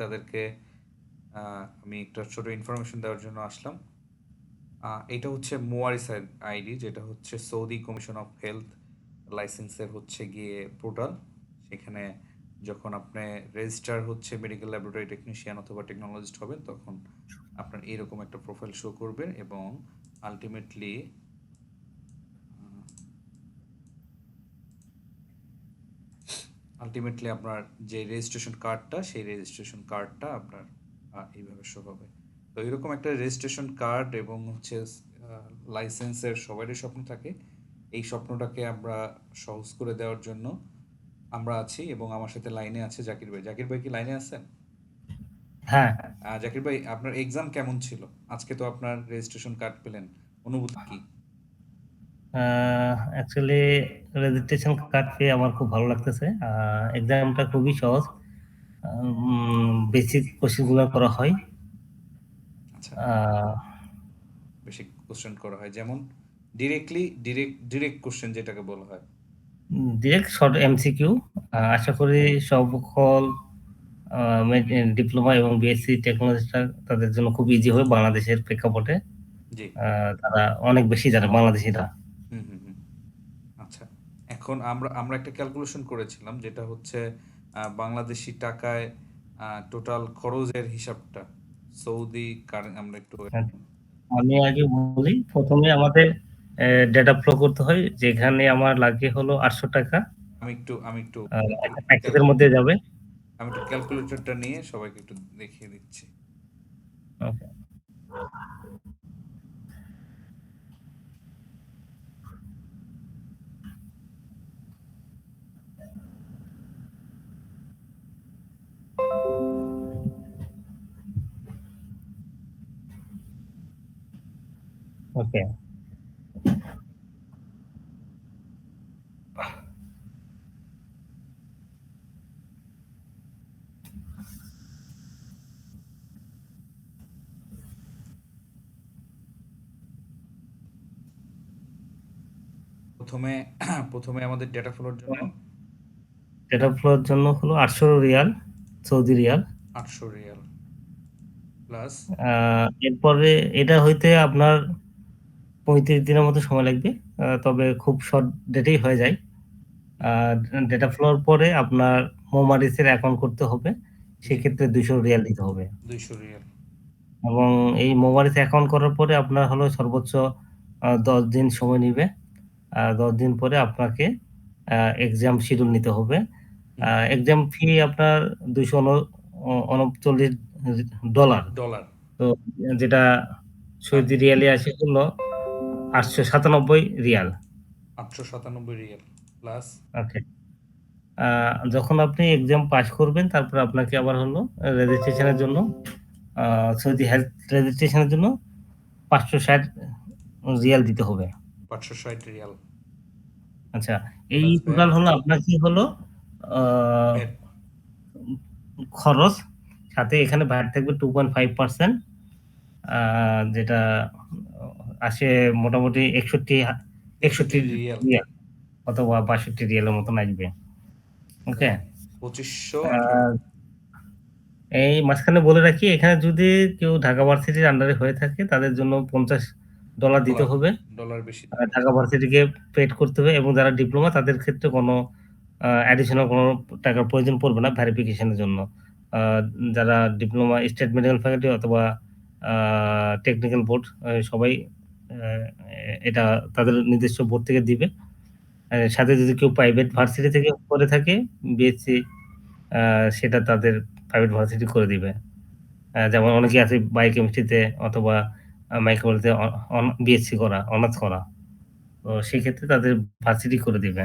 তাদেরকে আমি একটা ছোট ইনফরমেশন দেওয়ার জন্য আসলাম। এটা হচ্ছে মোয়ারিস আইডি যেটা হচ্ছে সৌদি কমিশন অফ হেলথ লাইসেন্সের হচ্ছে গিয়ে পোর্টাল সেখানে যখন আপনি রেজিস্টার হচ্ছে মেডিকেল ল্যাবরেটরি টেকনিশিয়ান অথবা টেকনোলজিস্ট হবেন, তখন আপনার এরকম একটা প্রোফাইল শো করবে এবং আলটিমেটলি আলটিমেটলি আপনার যে রেজিস্ট্রেশন কার্ডটা সেই রেজিস্ট্রেশন কার্ডটা আপনার এইভাবে শো হবে। তো এরকম একটা রেজিস্ট্রেশন কার্ড এবং হচ্ছে লাইসেন্সের সবারই স্বপ্ন থাকে। এই স্বপ্নটাকে আমরা সহজ করে দেওয়ার জন্য আমরা আছি এবং আমার সাথে লাইনে আছে জাকির ভাই। জাকির ভাই কি লাইনে আছেন? হ্যাঁ। জাকির ভাই আপনার এক্সাম কেমন ছিল? আজকে তো আপনার রেজিস্ট্রেশন কার্ড পেলেন। অনুভূতি কি? অ্যাকচুয়ালি রেজিস্ট্রেশন কার্ড পেয়ে আমার খুব ভালো লাগতেছে। এক্সামটা খুবই সহজ। বেসিক কোশ্চেনগুলো করা হয়। আচ্ছা। আহ, কোশ্চেন করা হয় যেমন ডিরেক্টলি ডিরেক্ট ডিরেক্ট কোশ্চেন যেটাকে বলা হয়। ডিরেক্ট শর্ট এমসিকিউ আশা করি সকল ডিপ্লোমা এবং বিএসসি টেকনোলজিটা তাদের জন্য খুব ইজি হবে বাংলাদেশের প্রেক্ষাপটে। তারা অনেক বেশি জানে বাংলাদেশিরা। এখন আমরা আমরা একটা ক্যালকুলেশন করেছিলাম যেটা হচ্ছে বাংলাদেশি টাকায় টোটাল খরচের হিসাবটা। সৌদি আমরা একটু আমি আগে বলি প্রথমে আমাদের ডেটা ফ্লো করতে হয় যেখানে আমার লাগে হলো আটশো টাকা। আমি একটু আমি একটু প্যাকেজের মধ্যে যাবে। আমি একটু ক্যালকুলেটরটা নিয়ে সবাইকে একটু দেখিয়ে দিচ্ছি। Okay. Okay. প্রথমে প্রথমে আমাদের ডেটা ফ্লোর জন্য। ডেটা ফ্লোর জন্য হলো আটশো রিয়াল সৌদি রিয়াল। আটশো রিয়াল। প্লাস এরপরে এটা হইতে আপনার পঁয়ত্রিশ দিনের মতো সময় লাগবে। তবে খুব শর্ট ডেটেই হয়ে যায়। ডেটা ফ্লোর পরে আপনার মোমারিসের অ্যাকাউন্ট করতে হবে। সেক্ষেত্রে দুইশো রিয়াল দিতে হবে। দুইশো রিয়াল। এবং এই মোবাইল অ্যাকাউন্ট করার পরে আপনার হলো সর্বোচ্চ দশ দিন সময় নিবে। দশ দিন পরে আপনাকে এক্সাম শিডিউল নিতে হবে। এক্সাম ফি আপনার দুইশো উনচল্লিশ ডলার ডলার তো যেটা সৌদি রিয়ালে আসে হলো আটশো সাতানব্বই রিয়াল। আটশো সাতানব্বই রিয়াল প্লাস? ওকে। যখন আপনি এক্সাম পাস করবেন তারপর আপনাকে আবার হলো রেজিস্ট্রেশনের জন্য সৌদি হেলথ রেজিস্ট্রেশনের জন্য পাঁচশো ষাট রিয়াল দিতে হবে। পাঁচশো ষাট রিয়াল। আচ্ছা এই টোটাল হলো আপনার কি হলো খরচ সাথে এখানে ভ্যাট থাকবে টু পয়েন্ট ফাইভ পার্সেন্ট যেটা আসে মোটামুটি একষট্টি একষট্টি রিয়াল অথবা বাষট্টি রিয়ালের মতন আসবে। ওকে পঁচিশশো এই মাঝখানে বলে রাখি এখানে যদি কেউ ঢাকা ভার্সিটির আন্ডারে হয়ে থাকে তাদের জন্য পঞ্চাশ ডলার দিতে হবে। ডলার বেশি। ঢাকা ভার্সিটিকে পেড করতে হবে এবং যারা ডিপ্লোমা তাদের ক্ষেত্রে কোনো অ্যাডিশনাল কোনো টাকার প্রয়োজন পড়বে না ভেরিফিকেশনের জন্য। যারা ডিপ্লোমা স্টেট মেডিকেল ফ্যাকাল্টি অথবা টেকনিক্যাল বোর্ড সবাই এটা তাদের নিজস্ব বোর্ড থেকে দিবে। সাথে যদি কেউ প্রাইভেট ভার্সিটি থেকে করে থাকে বিএসসি সেটা তাদের প্রাইভেট ভার্সিটি করে দিবে। যেমন অনেকে আছে বায়োকেমিস্ট্রিতে অথবা মাইক্রোবায়োলজিতে বিএসসি করা অনার্স করা। তো সেক্ষেত্রে তাদের ভার্সিটি করে দিবে।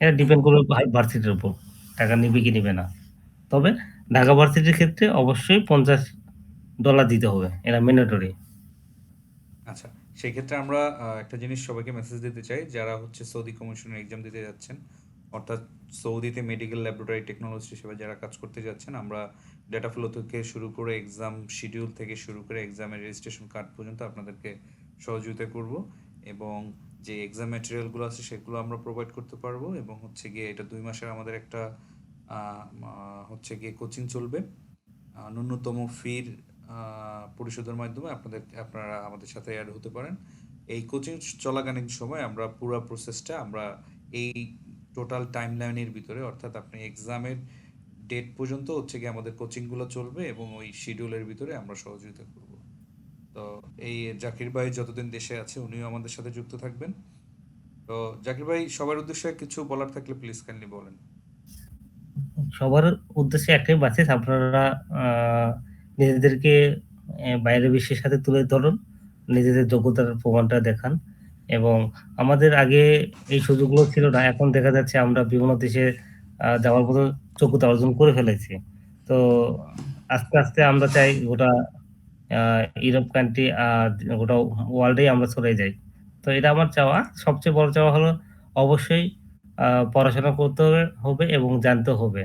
এটা ডিপেন্ড করবে ভার্সিটির উপর। টাকা নিবে কি নিবে না। তবে ঢাকা ভার্সিটির ক্ষেত্রে অবশ্যই পঞ্চাশ ডলার দিতে হবে। এটা ম্যান্ডেটরি আচ্ছা সেই ক্ষেত্রে আমরা একটা জিনিস সবাইকে মেসেজ দিতে চাই, যারা হচ্ছে সৌদি কমিশনের এক্সাম দিতে যাচ্ছেন, অর্থাৎ সৌদিতে মেডিকেল ল্যাবরেটরি টেকনোলজি হিসেবে যারা কাজ করতে যাচ্ছেন, আমরা ডেটা ফ্লো থেকে শুরু করে এক্সাম শিডিউল থেকে শুরু করে এক্সামের রেজিস্ট্রেশন কার্ড পর্যন্ত আপনাদেরকে সহযোগিতা করব এবং যে এক্সাম ম্যাটেরিয়ালগুলো আছে সেগুলো আমরা প্রোভাইড করতে পারব এবং হচ্ছে গিয়ে এটা দুই মাসের আমাদের একটা হচ্ছে গিয়ে কোচিং চলবে। ন্যূনতম ফির পরিশোধের মাধ্যমে আপনাদের, আপনারা আমাদের সাথে অ্যাড হতে পারেন। এই কোচিং চলাকালীন সময় আমরা পুরো প্রসেসটা আমরা এই টোটাল টাইম লাইনের ভিতরে, অর্থাৎ আপনি এক্সামের ডেট পর্যন্ত হচ্ছে গিয়ে আমাদের কোচিংগুলো চলবে এবং ওই শিডিউলের ভিতরে আমরা সহযোগিতা করব। তো এই জাকির ভাই যতদিন দেশে আছে, উনিও আমাদের সাথে যুক্ত থাকবেন। তো জাকির ভাই, সবার উদ্দেশ্যে কিছু বলার থাকলে প্লিজ কাইন্ডলি বলেন। সবার উদ্দেশ্যে একটাই বাসিস আপনারা নিজেদেরকে বাইরে বিশ্বের সাথে তুলে ধরুন, নিজেদের যোগ্যতার প্রমাণটা দেখান। এবং আমাদের আগে এই সুযোগগুলো ছিল না, এখন দেখা যাচ্ছে আমরা বিভিন্ন দেশে যাওয়ার মতো যোগ্যতা অর্জন করে ফেলেছি। তো আস্তে আস্তে আমরা চাই গোটা ইউরোপ কান্ট্রি গোটা ওয়ার্ল্ডেই আমরা চলে যাই। তো এটা আমার চাওয়া। সবচেয়ে বড় চাওয়া হলো অবশ্যই পড়াশোনা করতে হবে এবং জানতে হবে।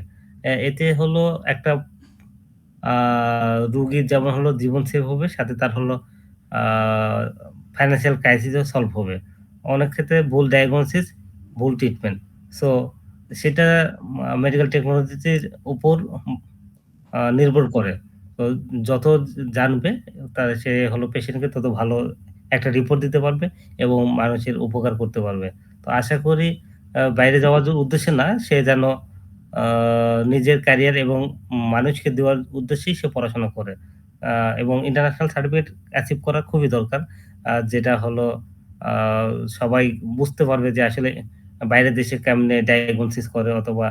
এতে হলো একটা রুগীর যেমন হলো জীবন সেভ হবে, সাথে তার হলো ফাইন্যান্সিয়াল ক্রাইসিসও সলভ হবে। অনেক ক্ষেত্রে ভুল ডায়াগনোসিস ভুল ট্রিটমেন্ট সো সেটা মেডিকেল টেকনোলজির উপর নির্ভর করে। তো যত জানবে, তার সে হলো পেশেন্টকে তত ভালো একটা রিপোর্ট দিতে পারবে এবং মানুষের উপকার করতে পারবে। তো আশা করি বাইরে যাওয়ার উদ্দেশ্যে না, সে যেন নিজের ক্যারিয়ার এবং মানুষকে দেওয়ার উদ্দেশ্যেই সে পড়াশোনা করে। এবং ইন্টারন্যাশনাল সার্টিফিকেট অ্যাচিভ করা খুবই দরকার। যেটা হলো সবাই বুঝতে পারবে যে আসলে বাইরের দেশে কেমনে ডায়াগনোসিস করে অথবা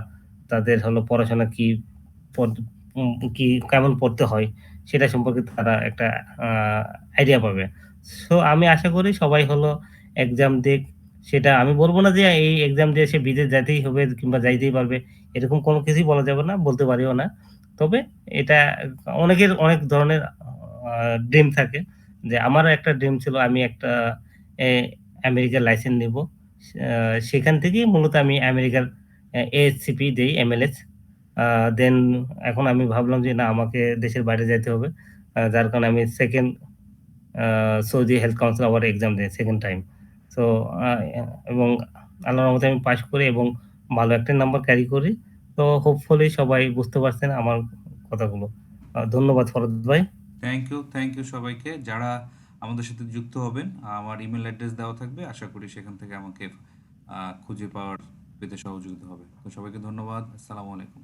তাদের হলো পড়াশোনা কি কি কেমন পড়তে হয়, সেটা সম্পর্কে তারা একটা আইডিয়া পাবে। সো আমি আশা করি সবাই হলো এক্সাম দিক সেটা আমি বলব না যে এই এক্সাম দিয়ে সে বিদেশ যাইতেই হবে কিংবা যাইতেই পারবে, এরকম কোনো কিছুই বলা যাবে না, বলতে পারিও না। তবে এটা অনেকের অনেক ধরনের ড্রিম থাকে যে আমারও একটা ড্রিম ছিল, আমি একটা আমেরিকার লাইসেন্স নিব। সেখান থেকেই মূলত আমি আমেরিকার এএসসিপি দেই এমএলএস দেন এখন আমি ভাবলাম যে না, আমাকে দেশের বাইরে যেতে হবে। যার কারণে আমি সেকেন্ড সৌদি হেলথ কাউন্সিল আবার এক্সাম দিই সেকেন্ড টাইম সো এবং আল্লাহর রহমতে আমি পাশ করি এবং ভালো একটা নাম্বার ক্যারি করি। তো হোপফুলি সবাই বুঝতে পারছেন আমার কথাগুলো। ধন্যবাদ ফরদ ভাই। থ্যাংক ইউ থ্যাংক ইউ সবাইকে। যারা আমাদের সাথে যুক্ত হবেন, আমার ইমেল অ্যাড্রেস দেওয়া থাকবে। আশা করি সেখান থেকে আমাকে খুঁজে পাওয়ার পেতে সহযোগিতা হবে। তো সবাইকে ধন্যবাদ। আসসালামু আলাইকুম।